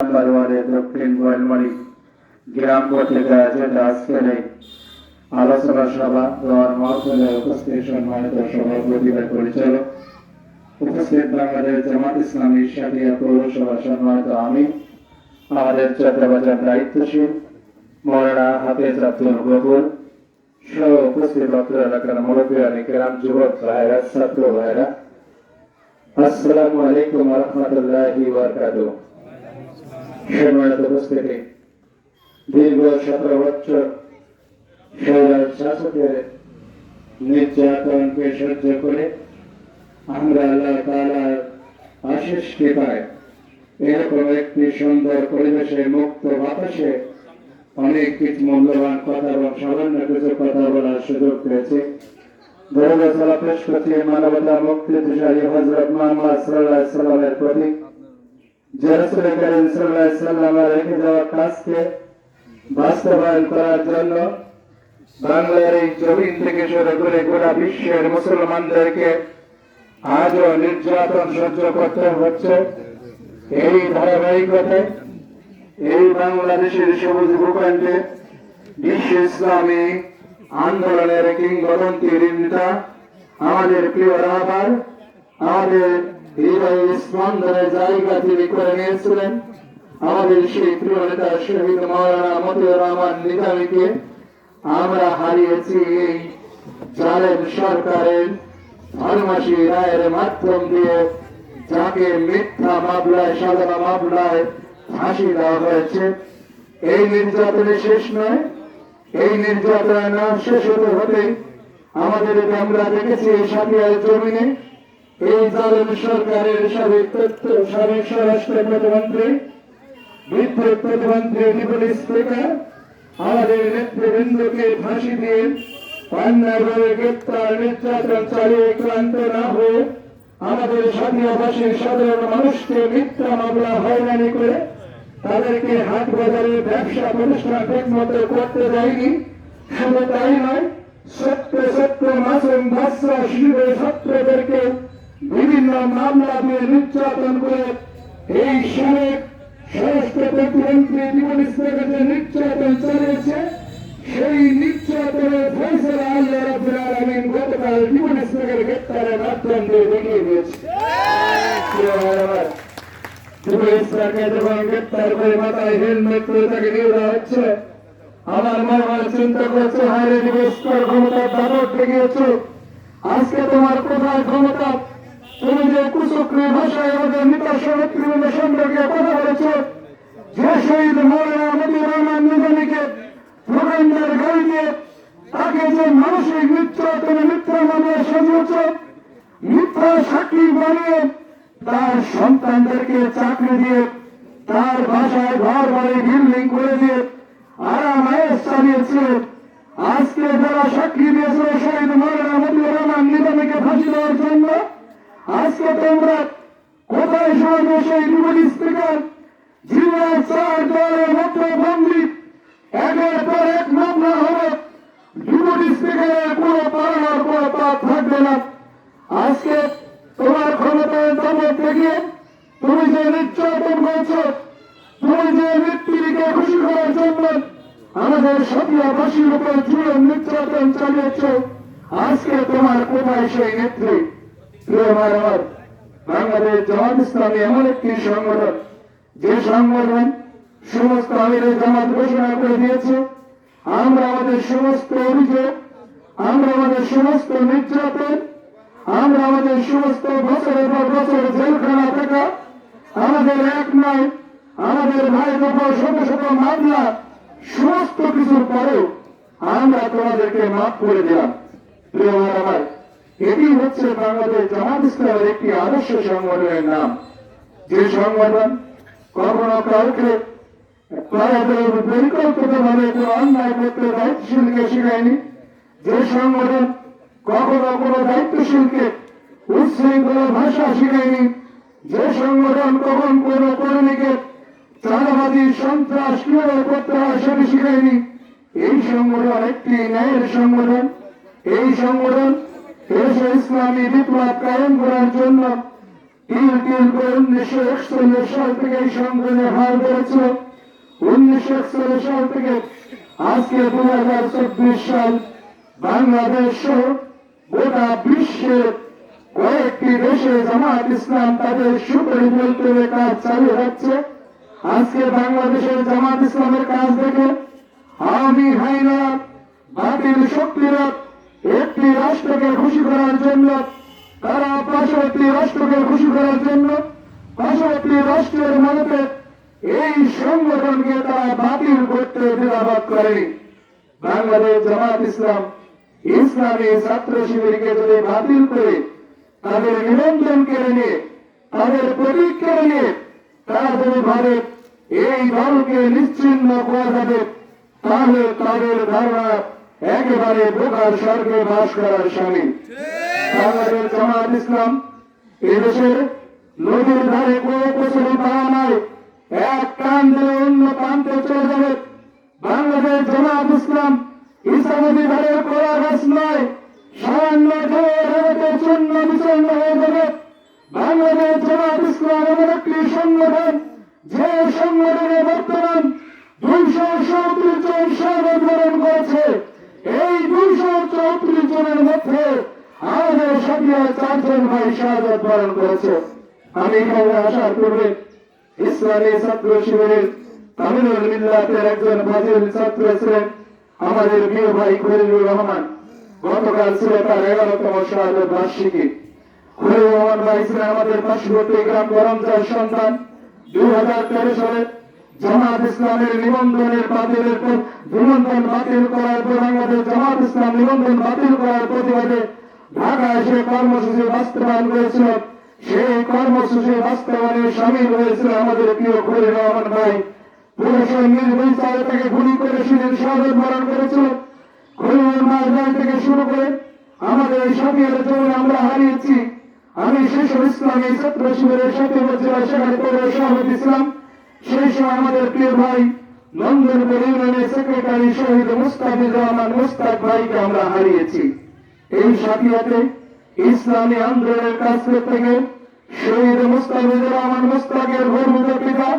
বারোয়ারের দক্ষিণ গোয়ালমারি গ্রাম পত্রিকা আয়োজিত আজকের এই আলোচনা সভা দেওয়ার মহফিলে উপস্থিত সম্মানিত সভাপতি বা পরিচালক, উপস্থিত বাংলাদেশ জামাত ইসলামী সাদিয়া পৌরসভা সম্মানিত আমি, আমাদের চট্টবাজার দায়িত্বশীল মৌলানা হাফেজ আব্দুল গফুর সহ উপস্থিত অত্র এলাকার মুরব্বী গ্রাম যুবক ভাইরা ছাত্র ভাইরা আসসালামু আলাইকুম রহমতুল্লাহি বারকাতুহ। সম্মানিত উপস্থিতি দীর্ঘ সতেরো বছর স্বৈরাজ শাসকের নির্যাতনকে সহ্য করে আমরা আল্লাহ তালার আশিস কৃপায় এরকম একটি সুন্দর পরিবেশে মুক্ত বাতাসে অনেক কিছু মূল্যবান কথা এবং সামান্য কিছু কথা বলার সুযোগ পেয়েছি। ধরে পেশ করছি মানবতা মুক্তি দিশারি হজরত মোহাম্মদ সাল্লাহ সাল্লামের প্রতি। রেখে যাওয়া কাজকে বাস্তবায়ন করার জন্য বাংলার এই জমিন থেকে শুরু করে গোটা বিশ্বের মুসলমানদেরকে আজও নির্যাতন সহ্য করতে হচ্ছে। এই ধারাবাহিকতায় এই বাংলাদেশের সবুজ ভূখণ্ডে বিশ্ব ইসলামী আন্দোলনের কিংবদন্তির নেতা আমাদের প্রিয় রাবার, আমাদের হৃদয় স্পন্দনের জায়গা তিনি করে নিয়েছিলেন। আমাদের সেই প্রিয় নেতা শহীদ মৌলানা মতিউর রহমান নিজামীকে আমরা হারিয়েছি এই জালেম সরকারের ধর্মাসী রায়ের মাধ্যম দিয়ে, যাকে মিথ্যা মামলায়, সাজানো মামলায় ফাঁসি দেওয়া হয়েছে। এই নির্যাতনে শেষ নয়, এই নির্যাতনের নাম শেষ হতে হতে আমাদের আমরা দেখেছি এই সাথিয়ার জমিনে। এই জালেম সরকারের সাবেক তথ্য, সাবেক স্বরাষ্ট্র প্রতিমন্ত্রী বিদ্যুৎ প্রতিমন্ত্রী নিপুল স্পিকার, আমাদের নেতৃবৃন্দকে ফাঁসি দিয়ে পান্নাভাবে গ্রেপ্তার, নির্যাতন চালিয়ে ক্লান্ত না হয়ে আমাদের সাথীয়বাসীর সাধারণ মানুষকে মিথ্যা মামলা, হয়রানি করে তাদেরকে হাট বাজারে ব্যবসা প্রতিষ্ঠান ঠিক মতো করতে দেয়নি। শুধু তাই নয়, সত্য সত্য মাসুম বাচ্চা শিশু ছাত্রদেরকে বিভিন্ন মামলা দিয়ে নির্যাতন করে এই সাবেক স্বরাষ্ট্র প্রতিমন্ত্রী জীবন ইসলামের নির্যাতন চালিয়েছে সেই নির্যাতনের ফয়সলা আল্লাহ গতকাল জীবন ইসলামের গ্রেপ্তারের মাধ্যম দিয়ে দেখিয়ে দিয়েছে। আমার, ইসলামকে মনে হয় চিন্তা করছে আজকে তোমার কোথায় ক্ষমতা? তুমি যে কুচক্রি ভাষায় আমাদের নেতা সমিত্রীবৃন্দ সম্পর্কে কথা বলেছ। যে শহীদ মৌলানা মতিউর রহমান নিজামীকে প্রকাণ্ডের গাড়ি দিয়ে তাকে যে মানসিক নির্যাতনে মিথ্যা মামলায় সাজিয়েছ মিথ্যা সাক্ষী বানিয়ে তার সন্তানদেরকে চাকরি দিয়ে তার বাসায় ঘর বাড়ি বিল্ডিং করে দিয়ে আরাম আয়েস চালিয়েছে। আজকে যারা সাক্ষী দিয়েছিল শহীদ মৌলানা মতিউর রহমান নিজামীকে ফাঁসি দেওয়ার জন্য আজকে তোমরা কোথায় সমাজে সেই নিবলি স্পিকার? জীবনের চার দলের মধ্যে বন্দী একের পর এক মামলা হবে। নিবলি স্পিকারের কোনো পালানোর কোনো পথ থাকবে না। আজকে তোমার ক্ষমতায় দমক দেখিয়ে তুমি যে নির্যাতন করেছ, তুমি যে মৃত্যুকে খুশি করার জন্য আমাদের সতীয়াবাসীর উপর জুড়ে নির্যাতন চালিয়েছ, আজকে তোমার কোথায় সেই নেত্রী? আমার বাংলাদেশ জামাত ইসলামী এমন একটি সংগঠন, যে সংগঠন সমস্ত আমিরের জামাত ঘোষণা করে দিয়েছে, আমরা আমাদের সমস্ত অভিযোগ, আমরা আমাদের সমস্ত নির্যাতন, আমরা আমাদের সমস্ত বছরের পর বছর জেলখানা থাকা, আমাদের এক নয়, আমাদের শত শত মামলা, সমস্ত কিছুর পরেও আমরা তোমাদেরকে মাফ করে দিলাম। প্রিয় আমার এটি হচ্ছে বাংলাদেশ জামাত ইসলামের একটি আদর্শ সংগঠনের নাম। যে সংগঠন কখনো কাউকে পরিকল্পিত ভাবে কোনো অন্যায় করতে দায়িত্বশীলকে শিখায়নি, যে সংগঠন কখনো কোনো দায়িত্বশীলকে উচ্ছৃঙ্খল ভাষা শিখায়নি, যে সংগঠন কখন কোন কর্মীকে চাঁদাবাদী সন্ত্রাস কীভাবে করতে হয় সেটি শিখায়নি, এই সংগঠন একটি ন্যায়ের সংগঠন। এই সংগঠন দেশে ইসলামী বিপ্লব কায়েম করার জন্য উনিশশো একচল্লিশ সাল থেকে এই সংগ্রামে হার বেড়েছিল উনিশশো একচল্লিশ সাল থেকে আজকে দু হাজার চব্বিশ সাল বাংলাদেশ গোটা বিশ্বের কয়েকটি দেশে জামাত ইসলাম তাদের সুপরিকল্পিত কাজ চালু হচ্ছে আজকে বাংলাদেশের জামাত ইসলামের কাজ দেখে আওয়ামী হাইনা বাতিল শক্তিরা রাষ্ট্রকে খুশি করার জন্য, তারা পার্শ্ববর্তী রাষ্ট্রকে খুশি করার জন্য, পার্শ্ববর্তী রাষ্ট্রের মদতে এই সংগঠনকে তারা বাতিল করতে দ্বিধাবাদ করেনি বাংলাদেশ জামাত ইসলাম ইসলামী ছাত্র শিবিরকে যদি বাতিল করে, তাদের নিবন্ধন কেড়ে নিয়ে তাদের প্রতীক কেড়ে নিয়ে তারা যদি ভাবে এই দলকে নিশ্চিন্ন করা যাবে, তাহলে তাদের ধারণা একেবারে বোকার স্বর্গে বাস করার স্বামী। বাংলাদেশ জামাত ইসলাম এদেশের নদীর ধারে কোনো কচুরি পাওয়া নাই। এক ধরে অন্য প্রান্তে চলে যাবে। বাংলাদেশ জামাত ইসলাম, ইসলামী ধারের কোলা গাছ নয় সামান্য ঢেউতে চূর্ণ বিচন্ন হয়ে যাবে। বাংলাদেশ জামাত ইসলাম এমন একটি সংগঠন, যে সংগঠনে বর্তমান দুইশো চৌত্রিশ জন শহীদ বরণ করেছে এই দুইশো চৌত্রিশ জনের মধ্যে আমাদের চারজন ভাই শাহাদ বরণ করেছে। আমি এখানে আসার পূর্বে ইসলামী ছাত্র শিবিরের তামিলুল মিল্লাতের একজন ফাজিল ছাত্র ছিলেন, আমাদের প্রিয় ভাই খলিলুর রহমান। গতকাল ছিল তার এগারোতম শাহাদ বার্ষিকী। খলিলুর রহমান ভাই ছিলেন আমাদের পার্শ্ববর্তী গ্রাম করমচার সন্তান। দুই হাজার তেরো সালে জামাত ইসলামের নিবন্ধনের বাতিলের নিবন্ধন বাতিল করার পর বাংলাদেশ জামাত ইসলাম নিবন্ধন বাতিল করার প্রতিবাদে ঢাকা এসে কর্মসূচি বাস্তবায়ন করেছিল সেই কর্মসূচি বাস্তবায়নে সামিল হয়েছিল আমাদের প্রিয় খলিল রহমান ভাই। পুলিশের নির্বিচারে তাকে গুলি করে সেদিন শহরে বরণ করেছিল। খলিল মাঝরাই থেকে শুরু করে আমাদের এই সাথীর জন্য আমরা হারিয়েছি। আমি শিশু ইসলামী ছাত্র শিবিরের সাথে বলছিলাম সেখানে পৌর সভাপতি ছিলাম। সেই সময় আমাদের প্রিয় ভাই নন্দনপুর ইউনিয়নের সেক্রেটারি শহীদ মুস্তাফিজুর রহমান মুস্তাক ভাইকে আমরা হারিয়েছি। এই সাথীয়াতে ইসলামী আন্দোলনের কাজ করতে গিয়ে শহীদ মুস্তাফিজুর রহমান মুস্তাকের গর্বিত পিতা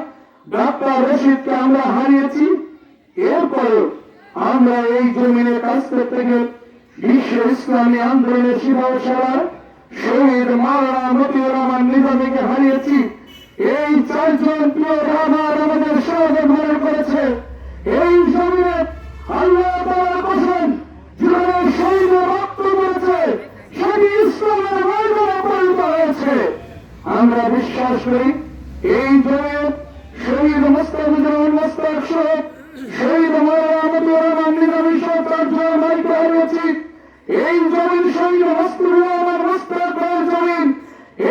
ডাক্তার রশিদকে আমরা হারিয়েছি। এরপরেও আমরা এই জমিনে কাজ করতে গিয়ে বিশ্ব ইসলামী আন্দোলনের শিরাওশালার শহীদ মাওলানা মতিউর রহমান নিজামীকে হারিয়েছি। এই চারজন প্রিয় রাবার আমাদের গ্রহণ করেছে। এই জমিনে আল্লাহ তাআলা বসেন জীবনের শহীদ রক্ত করেছে সেটি ইসলামের ময়দানে পরিণত হয়েছে। আমরা বিশ্বাস করি, এই জমিনে শহীদ মোস্তাফিজুর মোস্তাক সহ শহীদ মাওলানা মতিউর রহমান, নিজামী সহ চারজন ভাইকে হারিয়েছি। এই জমিন শহীদ মোস্তাফিজুর রহমান মোস্তাক ভাইয়ের জমিন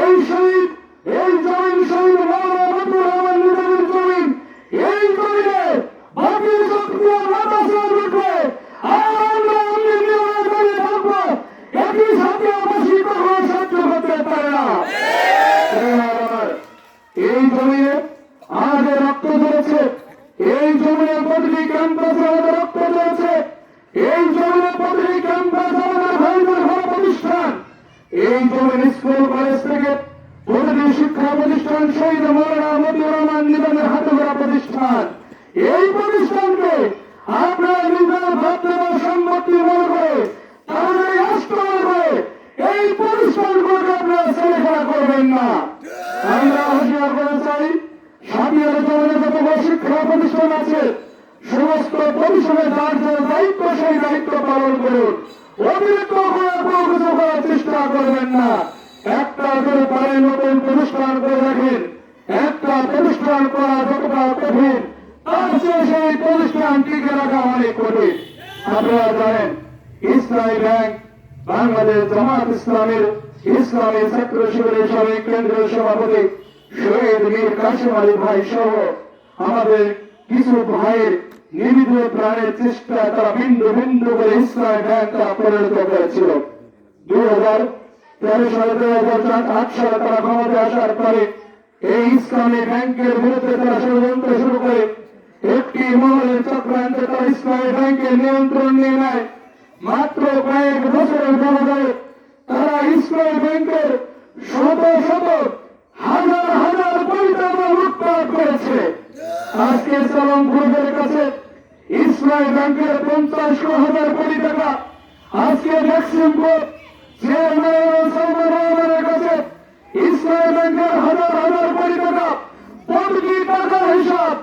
এই শহীদ এই জমিন শহীদ মাওলানা মতিউর রহমান নিজামীর জমিন এই জমিনে বাতিল শক্তির মাথা চলে উঠবে আর আমরা অন্য নিয়মে দাঁড়িয়ে থাকব একই সাথে আমাসী কখনো সহ্য করতে পারে না এই জমিনে আমাদের রক্ত ধরেছে এই জমিনে প্রতিটি ক্যাম্পাসে আমাদের রক্ত ধরেছে এই জমিনে প্রতিটি ক্যাম্পাস আমাদের ভাইদের ঘর প্রতিষ্ঠান এই জমিন স্কুল কলেজ থেকে প্রতিটি শিক্ষা প্রতিষ্ঠান শহীদ মৌলানা মতিউর রহমান নিজামের হাতে ধরা প্রতিষ্ঠান এই প্রতিষ্ঠানকে আপনার নিজের ভাতৃত্ব সম্পত্তি মনে করে তাহলে রাষ্ট্র মনে করে এই প্রতিষ্ঠানগুলোকে আপনারা ছেলে খেলা করবেন না আমরা হুঁশিয়ার করে চাই স্বাধীন জমিনে যত শিক্ষা প্রতিষ্ঠান আছে সমস্ত প্রতিষ্ঠানে যার যে দায়িত্ব সেই দায়িত্ব পালন করুন অতিরিক্ত করে কোনো কিছু করার চেষ্টা করবেন না একটা করে পারেন নতুন প্রতিষ্ঠান করে রাখেন একটা প্রতিষ্ঠান করা যতটা কঠিন, তার চেয়ে সেই প্রতিষ্ঠান টিকে রাখা অনেক কঠিন। আপনারা জানেন, ইসলামী ব্যাংক বাংলাদেশ জামাত ইসলামের ইসলামী ছাত্র শিবিরের সাবেক কেন্দ্রীয় সভাপতি শহীদ মীর কাশিম আলী ভাই সহ আমাদের কিছু ভাইয়ের নিবিধ প্রাণের চেষ্টা তারা বিন্দু বিন্দু করে ইসলামী ব্যাংক তারা পরিণত করেছিল। দুই হাজার তেরো সালে, দুই হাজার আট সালে তারা ক্ষমতায় আসার পরে এই ইসলামী ব্যাংকের বিরুদ্ধে তারা ষড়যন্ত্র শুরু করে। একটি মহলের চক্রান্তে তারা ইসলামী ব্যাংকের নিয়ন্ত্রণ নিয়ে নেয়। মাত্র কয়েক বছরের ব্যবধানে তারা ইসলামী ব্যাংকের শত শত, হাজার হাজার কোটি টাকা লুটপাট করেছে। আজকে সালাম গ্রুপের কাছে ইসলামী ব্যাংকের পঞ্চাশ হাজার কোটি টাকা। আজকে ম্যাক্সিম গ্রুপ চেয়ারম্যান ইসলামী ব্যাংকের হাজার হাজার কোটি টাকা প্রতিটি টাকার হিসাব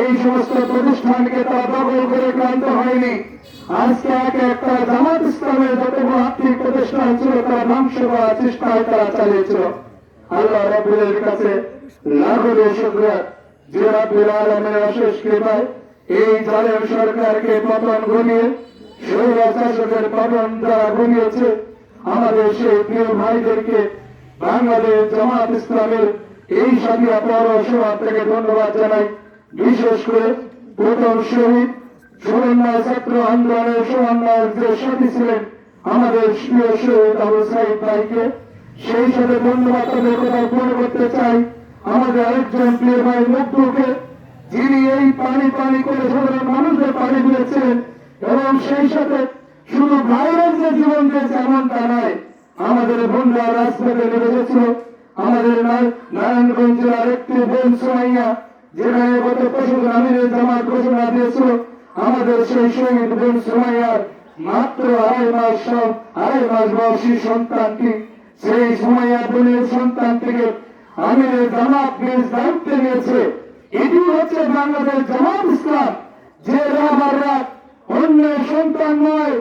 এই সমস্ত প্রতিষ্ঠানকে তারা দখল করে ক্লান্ত হয়নি। আজকে এক একটা জামাত ইসলামের যতগুলো আর্থিক প্রতিষ্ঠান ছিল তারা ধ্বংস করার চেষ্টায় তারা চালিয়েছিল। আল্লাহ রবুলের কাছে লাখো শুক্রিয়া। যে রব্বুল আলমের অশেষ কৃপায় এই জালেম সরকারকে পতন ঘনিয়ে শাসকের পতন যারা ঘনিয়েছে আমাদের সেই প্রিয় ভাইদেরকে বাংলাদেশ জামাত ইসলামের এই সাদিয়া পৌরসভা থেকে ধন্যবাদ জানাই। বিশেষ করে মনে মানুষদের পানি দিয়েছিলেন এবং সেই সাথে শুধু ভাইরাস যে জীবন দিয়েছে এমনটা নয়, আমাদের বন্ধুরা রাজপথে নেমে এসেছিল আমাদের নারায়ণগঞ্জ জেলার একটি বোন সোমাইয়া যেখানে গত পশু আমিরের জামাত ঘোষণা দিয়েছিল। আমাদের সেই শহীদ বোন সোমাইয়ার মাত্র আড়াই মাস সব আড়াই মাস বয়সী সন্তানটি সেই সোমাইয়া বোনের সন্তান থেকে আমিরের জামাত নিজ দায়িত্বে নিয়েছে। এটি হচ্ছে বাংলাদেশ জামাত ইসলাম, যে রাবাররা অন্যের সন্তান নয়,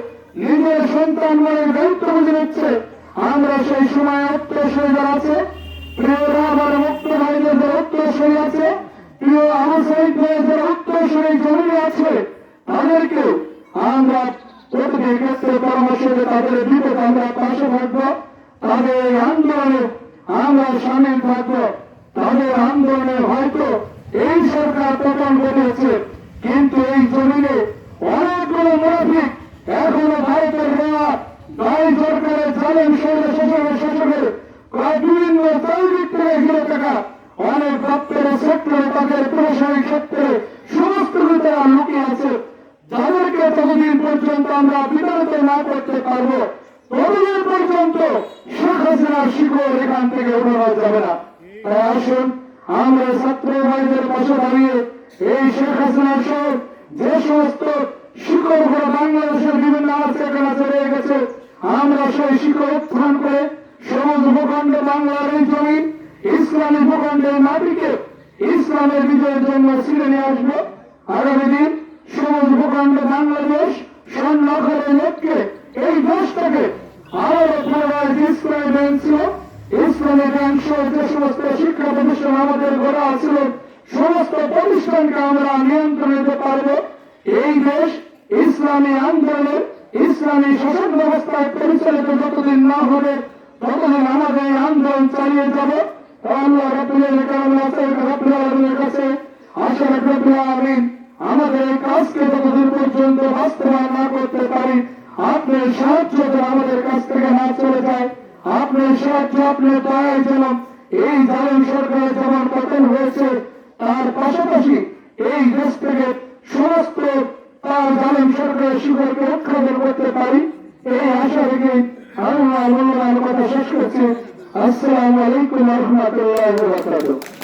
নিজের সন্তান নয় দায়িত্ব বুঝে নিচ্ছে। আমরা সেই সময় উত্তরসূরি যারা আছে, প্রিয় রাবার মুক্ত ভাইদের যারা উত্তরসূরি আছে, প্রিয় আহসাইদ যারা উত্তরসূরি জরুরি আছে। তাদেরকে আমরা প্রতিটি ক্ষেত্রে পরামর্শ দিয়ে তাদের বিপদ আমরা পাশে থাকব, তাদের এই আন্দোলনে আমরা সামিল থাকব, তাদের আন্দোলনে হয়তো এই সরকার পতন কিন্তু এই জমিনে অনেকগুলো মুনাফিক এখনও ভারতের নেওয়া দায়ী সরকারের জালেম শৈল শাসনের প্রায় বিভিন্ন চারিদিক থেকে ঘিরে থাকা অনেক দপ্তরের সেক্টরে তাদের প্রশাসনিক ক্ষেত্রে সমস্ত তারা লুকিয়ে আছে। যাদেরকে ততদিন পর্যন্ত আমরা বিতাড়িত না করতে পারব, ততদিন পর্যন্ত শেখ হাসিনার শিকড় এখান থেকে উঠানো যাবে না। তাই আসুন, আমরা ছাত্র ভাইদের পাশে দাঁড়িয়ে এই শেখ হাসিনার সহ যে সমস্ত শিকড়গুলো বাংলাদেশের বিভিন্ন আনাচে কানাচে রয়ে গেছে, আমরা সেই শিকড় উত্থান করে সবুজ ভূখণ্ড বাংলার এই জমিন, ইসলামী ভূখণ্ডের মাটিকে ইসলামের বিজয়ের জন্য ছিঁড়ে নিয়ে আসব। আগামী দিন সবুজ ভূখণ্ড বাংলাদেশ স্বর্ণাখরের লক্ষ্যে এই দেশটাকে আরও পুনরায় ইসলামী ব্যাংক ছিল। ইসলামী ব্যাংক সহ যে সমস্ত শিক্ষা প্রতিষ্ঠান আমাদের গড়া ছিল সমস্ত প্রতিষ্ঠানকে আমরা নিয়ন্ত্রণ নিতে পারব। এই দেশ ইসলামী আন্দোলনের ইসলামী শাসন ব্যবস্থায় পরিচালিত যতদিন না হবে, ততদিন আমাদের এই আন্দোলন চালিয়ে যাব। আমাদের এই কাজকে যতদিন পর্যন্ত বাস্তবায়ন না করতে পারি আপনার সাহায্য যেন আমাদের কাছ থেকে না চলে যায়। আপনার সাহায্য আপনার দয়ায় যেন এই জালেম সরকারের যেমন পতন হয়েছে তার পাশাপাশি এই দেশ থেকে সমস্ত তার জালিম সরকারের শিকড়কে উৎখাদন করতে পারি। এই আশা রেখে আমি আমার কথা শেষ করছি। আসসালামু আলাইকুম রহমতুল্লাহ